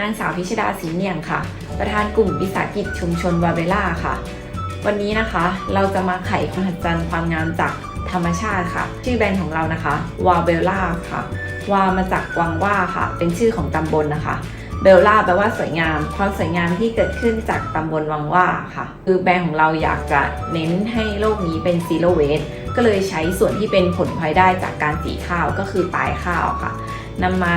นางสาวพิชดาศรีเนียงค่ะ ประธานกลุ่มวิสาหกิจชุมชนวาเบล่าค่ะ วันนี้นะคะเราจะมาไขความหัศจรรย์ความงามจากธรรมชาติค่ะ ชื่อแบรนด์ของเรานะคะวาเบล่าค่ะวามาจากวังว่าค่ะ เป็นชื่อของตำบลนะคะเบลล่าแปลว่าสวยงาม ความสวยงามที่เกิดขึ้นจากตำบลวังว่าค่ะ คือแบรนด์ของเราอยากจะเน้นให้โลกนี้เป็นซีโรเวสก็เลยใช้ส่วนที่เป็นผลพลอยได้จากการสีข้าวก็คือปลายข้าวค่ะนำมา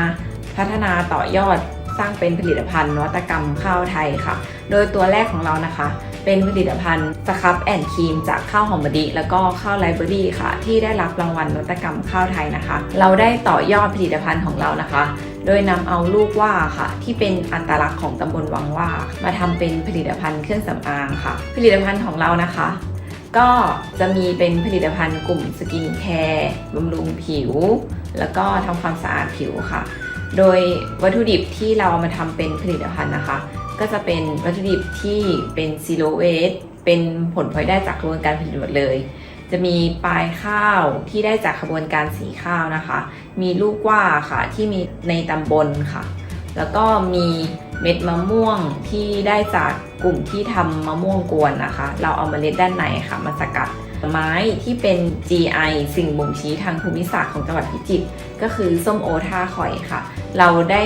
พัฒนาต่อยอด สร้างเป็นผลิตภัณฑ์นวัตกรรมข้าวไทยค่ะ โดยตัวแรกของเรานะคะ เป็นผลิตภัณฑ์สครับแอนด์ครีมจากข้าวหอมมะลิแล้วก็ข้าวไลเบอรี่ค่ะ ที่ได้รับรางวัลนวัตกรรมข้าวไทยนะคะ เราได้ต่อยอดผลิตภัณฑ์ของเรานะคะ โดยนำเอาลูกว่าค่ะ ที่เป็นอัตลักษณ์ของตำบลวังว่า มาทำเป็นผลิตภัณฑ์เครื่องสำอางค่ะ ผลิตภัณฑ์ของเรานะคะก็จะมีเป็นผลิตภัณฑ์กลุ่มสกินแคร์บำรุงผิว แล้วก็ทำความสะอาดผิวค่ะ โดยวัตถุดิบที่เราเอามาทำเป็นผลิตภัณฑ์นะคะ ก็จะเป็นวัตถุดิบที่เป็นซีโรเวสเป็นผลพลอยได้จากกระบวนการผลิตหมดเลย จะมีปลายข้าวที่ได้จากกระบวนการสีข้าวนะคะ มีลูกว่าค่ะที่มีในตำบลค่ะ แล้วก็มีเม็ดมะม่วงที่ได้จากกลุ่มที่ทำมะม่วงกวนนะคะ เราเอาเมล็ดด้านในค่ะมาสกัด ไม้ที่เป็น GI สิ่งบ่งชี้ทางภูมิศาสตร์ของจังหวัดพิจิตรก็คือส้มโอท่าข่อยค่ะ เราได้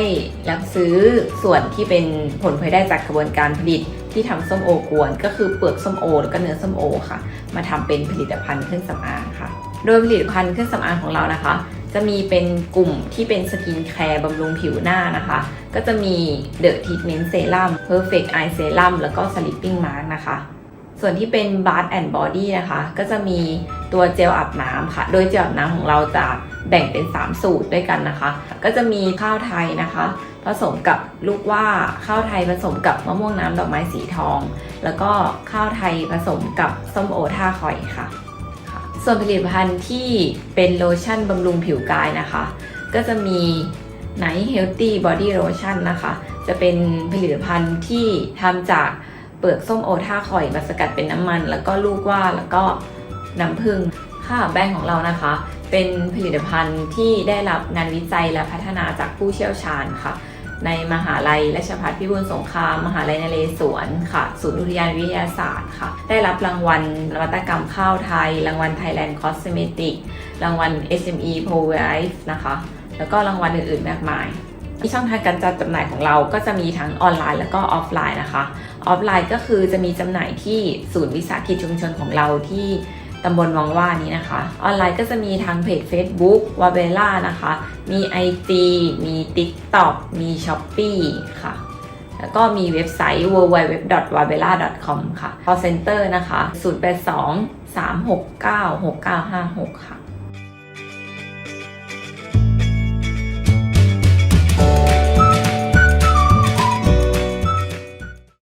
รับซื้อส่วนที่เป็นผลพลอยได้จากกระบวนการผลิตที่ทำส้มโอกวน ก็คือเปลือกส้มโอแล้วก็เนื้อส้มโอค่ะ มาทำเป็นผลิตภัณฑ์เครื่องสำอางค่ะ โดยผลิตภัณฑ์เครื่องสำอางของเรานะคะ จะมีเป็นกลุ่มที่เป็นสกินแคร์บำรุงผิวหน้านะคะ ก็จะมี The Treatment Serum Perfect Eye Serum แล้วก็ Sleeping Mask นะคะ ส่วนที่เป็น Bath and Body นะคะ ก็จะมีตัวเจลอาบน้ำค่ะ โดยเจลอาบน้ำของเราจะแบ่งเป็น 3 สูตรด้วยกันนะคะ ก็จะมีข้าวไทยนะคะ ผสมกับลูกว่าข้าวไทยผสมกับมะม่วงน้ำดอกไม้สีทอง แล้วก็ข้าวไทยผสมกับส้มโอท่าคอยค่ะ ส่วนผลิตภัณฑ์ที่เป็นโลชั่นบำรุงผิวกายนะคะ ก็จะมี Night Healthy Body Lotion นะคะ จะเป็นผลิตภัณฑ์ที่ทำจาก เปลือกส้มโอท่าคอยมาสกัดเป็นน้ำมัน แล้วก็ลูกว่าแล้วก็น้ำผึ้งค่ะแบรนด์ของเรานะคะ เป็นผลิตภัณฑ์ที่ได้รับงานวิจัยและพัฒนาจากผู้เชี่ยวชาญค่ะ ในมหาลัยราชภัฏพิบูลสงคราม มหาลัยนเรศวรค่ะ ศูนย์อุทยานวิทยาศาสตร์ค่ะ ได้รับรางวัลนวัตกรรมข้าวไทย รางวัล Thailand Cosmetic รางวัล SME Pro Life นะคะ แล้วก็รางวัลอื่นๆ มากมาย ที่ช่องทางการจัดจำหน่ายของเราก็จะมีทั้งออนไลน์แล้วก็ออฟไลน์นะคะ ออฟไลน์ก็คือจะมีจำหน่ายที่ศูนย์วิสาหกิจชุมชนของเราที่ตำบลวังว่านี้นะคะ ออนไลน์ก็จะมีทางเพจ Facebook w a b e l a นะคะ มี IG มี TikTok มี Shopee ค่ะ แล้วก็มีเว็บไซต์ www.wabella.com ค่ะ call center นะคะ 082 369 6956 ค่ะ